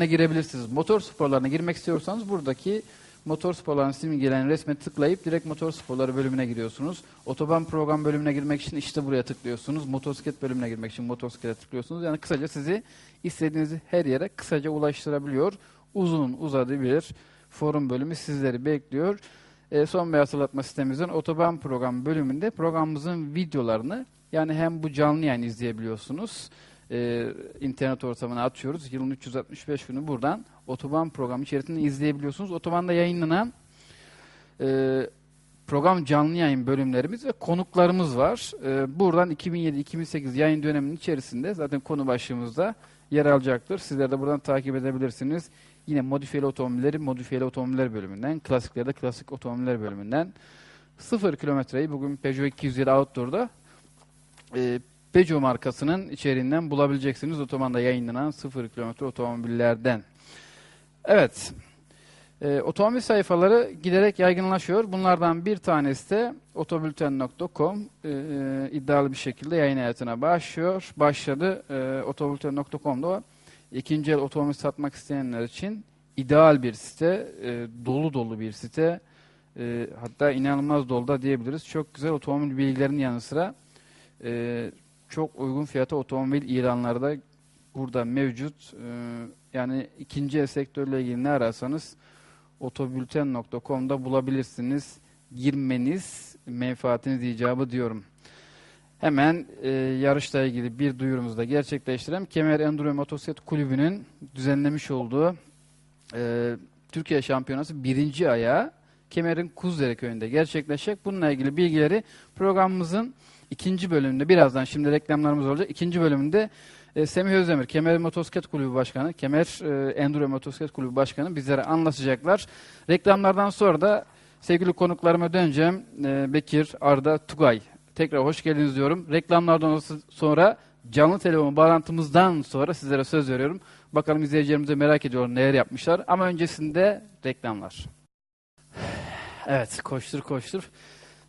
girebilirsiniz. Motor sporlarına girmek istiyorsanız buradaki motor sporlarının simgeleyen resme tıklayıp direkt motor sporları bölümüne giriyorsunuz. Otoban program bölümüne girmek için işte buraya tıklıyorsunuz. Motosiklet bölümüne girmek için motosiklete tıklıyorsunuz. Yani kısaca sizi istediğiniz her yere kısaca ulaştırabiliyor. Uzun uzadı bir forum bölümü sizleri bekliyor. E, son bir hatırlatma sitemizin otoban program bölümünde programımızın videolarını yani hem bu canlı yayın izleyebiliyorsunuz. E, internet ortamına atıyoruz. Yılın 365 günü buradan otoban programı içerisinde izleyebiliyorsunuz. Otobanda yayınlanan e, program canlı yayın bölümlerimiz ve konuklarımız var. E, buradan 2007-2008 yayın döneminin içerisinde zaten konu başlığımızda yer alacaktır. Sizler de buradan takip edebilirsiniz. Yine modifiyeli otomobilleri modifiyeli otomobiller bölümünden, klasiklerde klasik otomobiller bölümünden 0 kilometreyi bugün Peugeot 207 Outdoor'da e, Peugeot markasının içeriğinden bulabileceksiniz. Otobanda yayınlanan 0 kilometre otomobillerden. Evet. E, otomobil sayfaları giderek yaygınlaşıyor. Bunlardan bir tanesi de otobülten.com e, e, iddialı bir şekilde yayın hayatına başlıyor. Başladı. E, otobülten.com'da ikinci el otomobil satmak isteyenler için ideal bir site, e, dolu dolu bir site. E, hatta inanılmaz dolu da diyebiliriz. Çok güzel otomobil bilgilerinin yanı sıra e, çok uygun fiyata otomobil ilanları da burada mevcut. E, yani ikinci el sektörle ilgili ne ararsanız otobülten.com'da bulabilirsiniz. Girmeniz menfaatiniz icabı diyorum. Hemen e, yarışla ilgili bir duyurumuzu da gerçekleştirelim. Kemer Enduro Motosiklet Kulübü'nün düzenlemiş olduğu e, Türkiye Şampiyonası birinci ayağı Kemer'in Kuzdere köyünde gerçekleşecek. Bununla ilgili bilgileri programımızın ikinci bölümünde birazdan şimdi reklamlarımız olacak. İkinci bölümünde e, Semih Özdemir, Kemer Motosiklet Kulübü Başkanı, Kemer e, Enduro Motosiklet Kulübü Başkanı bizlere anlatacaklar. Reklamlardan sonra da sevgili konuklarıma döneceğim. E, Bekir, Arda, Tugay. Tekrar hoş geldiniz diyorum. Reklamlardan sonra canlı telefon bağlantımızdan sonra sizlere söz veriyorum. Bakalım izleyicilerimize merak ediyorum neler yapmışlar. Ama öncesinde reklamlar. Evet, koştur koştur.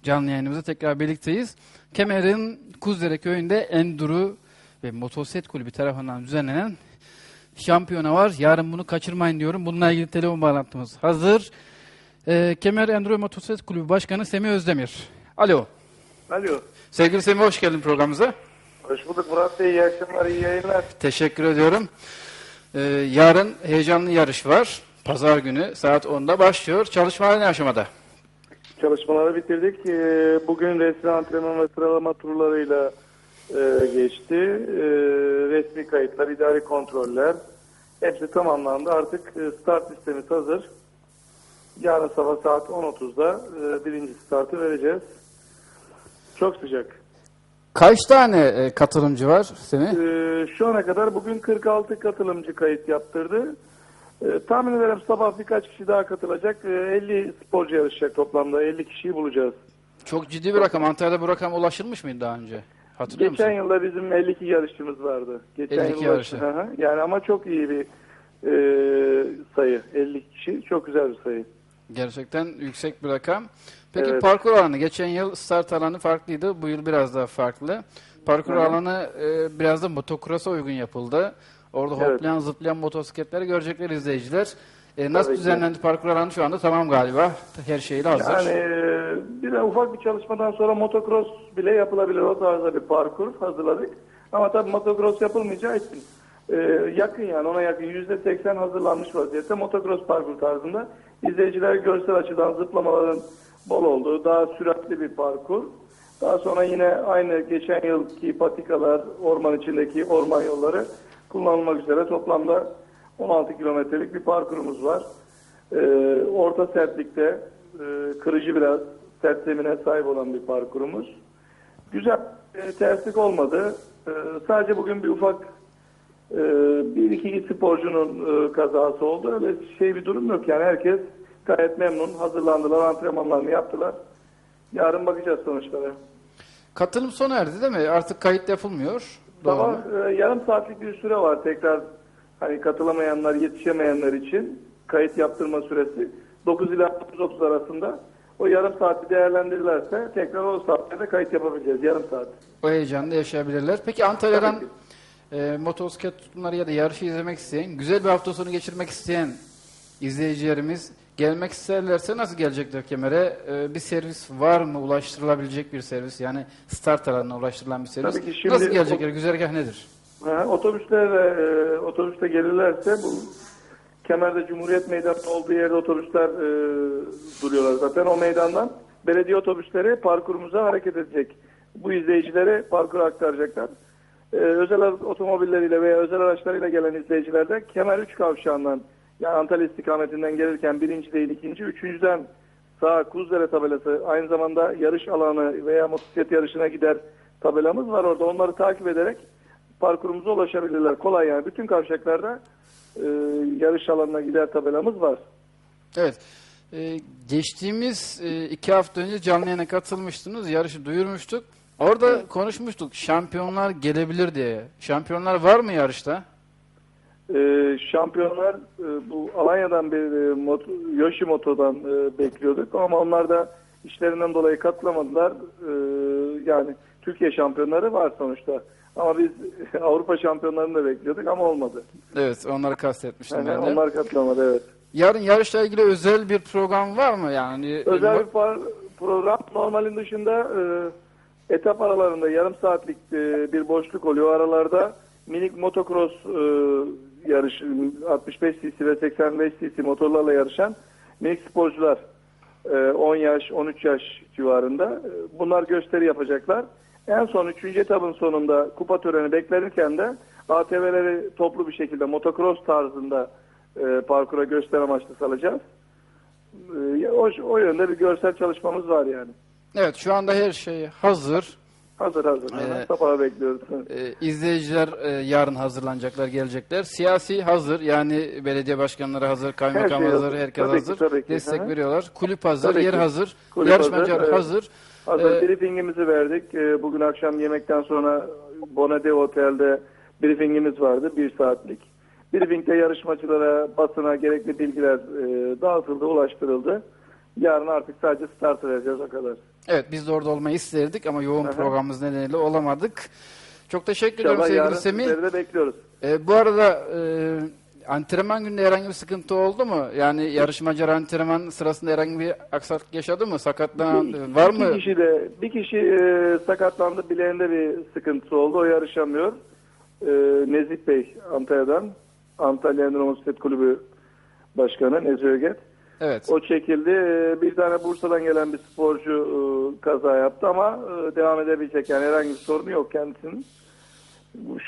Canlı yayınımızda tekrar birlikteyiz. Kemer'in Kuzdere köyünde Enduro ve Motosiklet Kulübü tarafından düzenlenen şampiyona var. Yarın bunu kaçırmayın diyorum. Bununla ilgili telefon bağlantımız hazır. Ee, Kemer Enduro Motosiklet Kulübü Başkanı Semih Özdemir. Alo. Alo. Sevgili Semih hoş geldin programımıza. Hoş bulduk Murat Bey. İyi akşamlar, iyi yayınlar. Teşekkür ediyorum. Ee, yarın heyecanlı yarış var. Pazar günü saat 10'da başlıyor. Çalışmalar ne aşamada? Çalışmaları bitirdik. Ee, Bugün resmi antrenman ve sıralama turlarıyla e, geçti. Ee, Resmi kayıtlar, idari kontroller hepsi tamamlandı. Artık e, start listemiz hazır. Yarın sabah saat 10.30'da e, birinci startı vereceğiz. Çok sıcak. Kaç tane e, katılımcı var Semih? Ee, Şu ana kadar bugün 46 katılımcı kayıt yaptırdı. Ee, tahmin ederim sabah birkaç kişi daha katılacak. Ee, 50 sporcu yarışacak toplamda. 50 kişiyi bulacağız. Çok ciddi bir rakam. Antalya'da bu rakam ulaşılmış mıydı daha önce? Hatırlıyor Geçen musun? yılda bizim 52 yarışçımız vardı. Geçen 52 yıl yarışı. Hı hı. Yani ama çok iyi bir e, sayı. 50 kişi. Çok güzel bir sayı. Gerçekten yüksek bir rakam. Peki Evet. parkur alanı. Geçen yıl start alanı farklıydı. Bu yıl biraz daha farklı. Parkur Hı hı. alanı e, biraz da motocross'a uygun yapıldı. Orada Evet. hoplayan zıplayan motosikletleri görecekler izleyiciler. E, nasıl Tabii ki. düzenlendi parkur alanı şu anda tamam galiba. Her şeyle hazır. Yani e, bir de ufak bir çalışmadan sonra motocross bile yapılabilir. O tarzda bir parkur hazırladık. Ama tabii motocross yapılmayacağı için e, yakın yani ona yakın %80 hazırlanmış vaziyette motocross parkur tarzında. İzleyiciler görsel açıdan zıplamaların bol olduğu daha süratli bir parkur. Daha sonra yine aynı geçen yılki patikalar, orman içindeki orman yolları kullanılmak üzere toplamda 16 kilometrelik bir parkurumuz var. Ee, orta sertlikte e, kırıcı biraz sert zemine sahip olan bir parkurumuz. Güzel e, terslik olmadı. E, sadece bugün bir ufak e, bir iki sporcunun e, kazası oldu. Öyle şey bir durum yok yani herkes gayet memnun. Hazırlandılar, antrenmanlarını yaptılar. Yarın bakacağız sonuçlara. Katılım sona erdi değil mi? Artık kayıt yapılmıyor. Doğru e, yarım saatlik bir süre var tekrar hani katılamayanlar, yetişemeyenler için kayıt yaptırma süresi 9 ila 9.30 arasında. O yarım saati değerlendirirlerse tekrar o saatte de kayıt yapabileceğiz. Yarım saat. O heyecanı yaşayabilirler. Peki Antalya'dan e, motosiklet tutumları ya da yarışı izlemek isteyen, güzel bir hafta sonu geçirmek isteyen izleyicilerimiz gelmek isterlerse nasıl gelecekler Kemer'e? E, bir servis var mı? Ulaştırılabilecek bir servis. Yani start alanına ulaştırılan bir servis. Tabii ki şimdi nasıl gelecekler? Güzergah nedir? Ha, otobüslerle e, otobüste gelirlerse bu Kemer'de Cumhuriyet Meydanı olduğu yerde otobüsler e, duruyorlar zaten. O meydandan belediye otobüsleri parkurumuza hareket edecek. Bu izleyicilere parkur aktaracaklar. E, özel otomobilleriyle veya özel araçlarıyla gelen izleyiciler de Kemer 3 kavşağından yani Antalya istikametinden gelirken birinci değil ikinci, üçüncüden sağ Kuzdere tabelası aynı zamanda yarış alanı veya motosiklet yarışına gider tabelamız var orada. Onları takip ederek parkurumuza ulaşabilirler. Kolay yani. Bütün kavşaklarda e, yarış alanına gider tabelamız var. Evet. Ee, geçtiğimiz e, iki hafta önce canlı yayına katılmıştınız. Yarışı duyurmuştuk. Orada konuşmuştuk. Şampiyonlar gelebilir diye. Şampiyonlar var mı yarışta? E, şampiyonlar e, bu Alanya'dan bir e, moto, Yoshimoto'dan e, bekliyorduk ama onlar da işlerinden dolayı katılamadılar. E, yani Türkiye şampiyonları var sonuçta. Ama biz Avrupa şampiyonlarını da bekliyorduk ama olmadı. Evet, onları kastetmiştim Yani ben de. onlar katılamadı evet. Yarın yarışla ilgili özel bir program var mı yani? Özel bir program normalin dışında e, etap aralarında yarım saatlik e, bir boşluk oluyor. Aralarda minik motocross e, yarış 65 cc ve 85 cc motorlarla yarışan minik sporcular e, 10 yaş 13 yaş civarında e, bunlar gösteri yapacaklar. En son 3. etapın sonunda kupa töreni beklenirken de ATV'leri toplu bir şekilde motocross tarzında e, parkura gösteri amaçlı salacağız. E, o, o yönde bir görsel çalışmamız var yani. Evet, şu anda her şey hazır. Hazır hazır. Ee, Sabaha bekliyoruz. Ee, izleyiciler e, yarın hazırlanacaklar, gelecekler. Siyasi hazır, yani belediye başkanları hazır, kaymakam Her şey hazır, hazır. herkes Tabii ki, hazır. tabii ki. Destek Hı hı. veriyorlar. Kulüp hazır, Tabii yer ki. hazır, Kulüp yarışmacılar hazır, hazır. Hazır Ee, briefingimizi verdik. E, bugün akşam yemekten sonra Bonade Otel'de briefingimiz vardı. Bir saatlik. Briefingde yarışmacılara, basına gerekli bilgiler e, dağıtıldı, ulaştırıldı. Yarın artık sadece start vereceğiz o kadar. Evet, biz de orada olmayı isterdik ama yoğun hı. programımız nedeniyle olamadık. Çok teşekkür İnşallah sevgili Semih. de bekliyoruz. Ee, bu arada e, antrenman gününde herhangi bir sıkıntı oldu mu? Yani yarışmacılar antrenman sırasında herhangi bir aksaklık yaşadı mı? Sakatlanan var mı? İki kişi de bir kişi e, sakatlandı bileğinde bir sıkıntısı oldu. O yarışamıyor. E, Nezih Bey Antalya'dan Antalya Motosiklet Kulübü Başkanı Nezih Öget. Evet. O çekildi. E, bir tane Bursa'dan gelen bir sporcu e, kaza yaptı ama e, devam edebilecek. Yani herhangi bir sorunu yok kendisinin.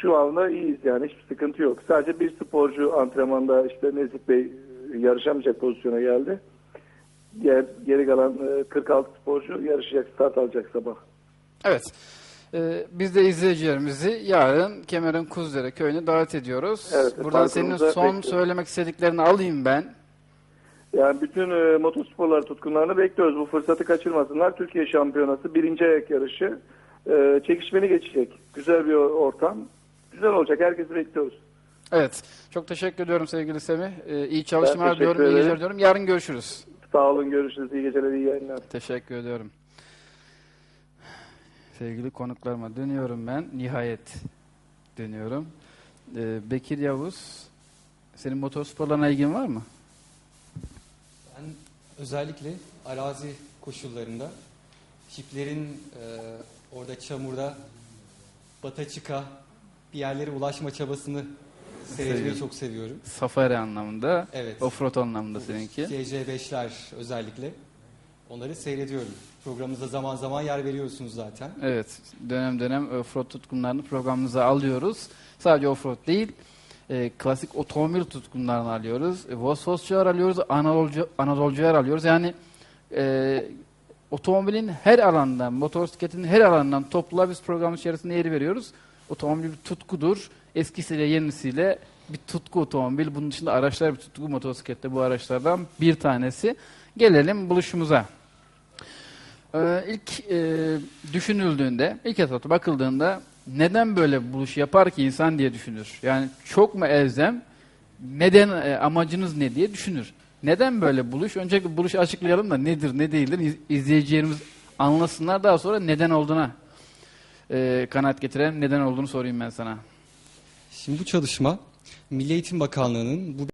Şu anda iyiyiz yani hiçbir sıkıntı yok. Sadece bir sporcu antrenmanda işte Nezih Bey yarışamayacak pozisyona geldi. Geri kalan e, 46 sporcu yarışacak, start alacak sabah. Evet. Ee, biz de izleyicilerimizi yarın Kemer'in Kuzdere köyüne davet ediyoruz. Evet, Buradan senin son bekliyoruz. söylemek istediklerini alayım ben. Yani bütün e, motosporlar tutkunlarını bekliyoruz. Bu fırsatı kaçırmasınlar. Türkiye Şampiyonası birinci ayak yarışı e, çekişmeli geçecek. Güzel bir ortam. Güzel olacak. Herkesi bekliyoruz. Evet. Çok teşekkür ediyorum sevgili Semih. Ee, iyi çalışmalar diyorum, iyi ederim. geceler diyorum. Yarın görüşürüz. Sağ olun. Görüşürüz. İyi geceler, iyi yayınlar. Teşekkür ediyorum. Sevgili konuklarıma dönüyorum ben. Nihayet dönüyorum. Ee, Bekir Yavuz, senin motorsporlarına ilgin var mı? Özellikle arazi koşullarında jiplerin e, orada çamurda bata çıka bir yerlere ulaşma çabasını seyretmeyi Seviyorum. çok seviyorum. Safari anlamında, Evet. offroad anlamında seninki. CC5'ler özellikle. Onları seyrediyorum. Programımızda zaman zaman yer veriyorsunuz zaten. Evet, dönem dönem offroad tutkunlarını programımıza alıyoruz. Sadece offroad değil, e, klasik otomobil tutkunlarını alıyoruz. E, Vosvosçular alıyoruz, Anadolucu, Anadolucular alıyoruz. Yani e, otomobilin her alanından, motosikletin her alanından topluluğa biz programın içerisinde yer veriyoruz. Otomobil bir tutkudur. Eskisiyle yenisiyle bir tutku otomobil. Bunun dışında araçlar bir tutku motosiklette bu araçlardan bir tanesi. Gelelim buluşumuza. Ee, ilk e, düşünüldüğünde, ilk etapta bakıldığında neden böyle buluş yapar ki insan diye düşünür. Yani çok mu elzem, neden e, amacınız ne diye düşünür. Neden böyle buluş? Öncelikle buluşu açıklayalım da nedir, ne değildir İz- izleyicilerimiz anlasınlar. Daha sonra neden olduğuna e, kanaat getirelim. Neden olduğunu sorayım ben sana. Şimdi bu çalışma Milli Eğitim Bakanlığı'nın bu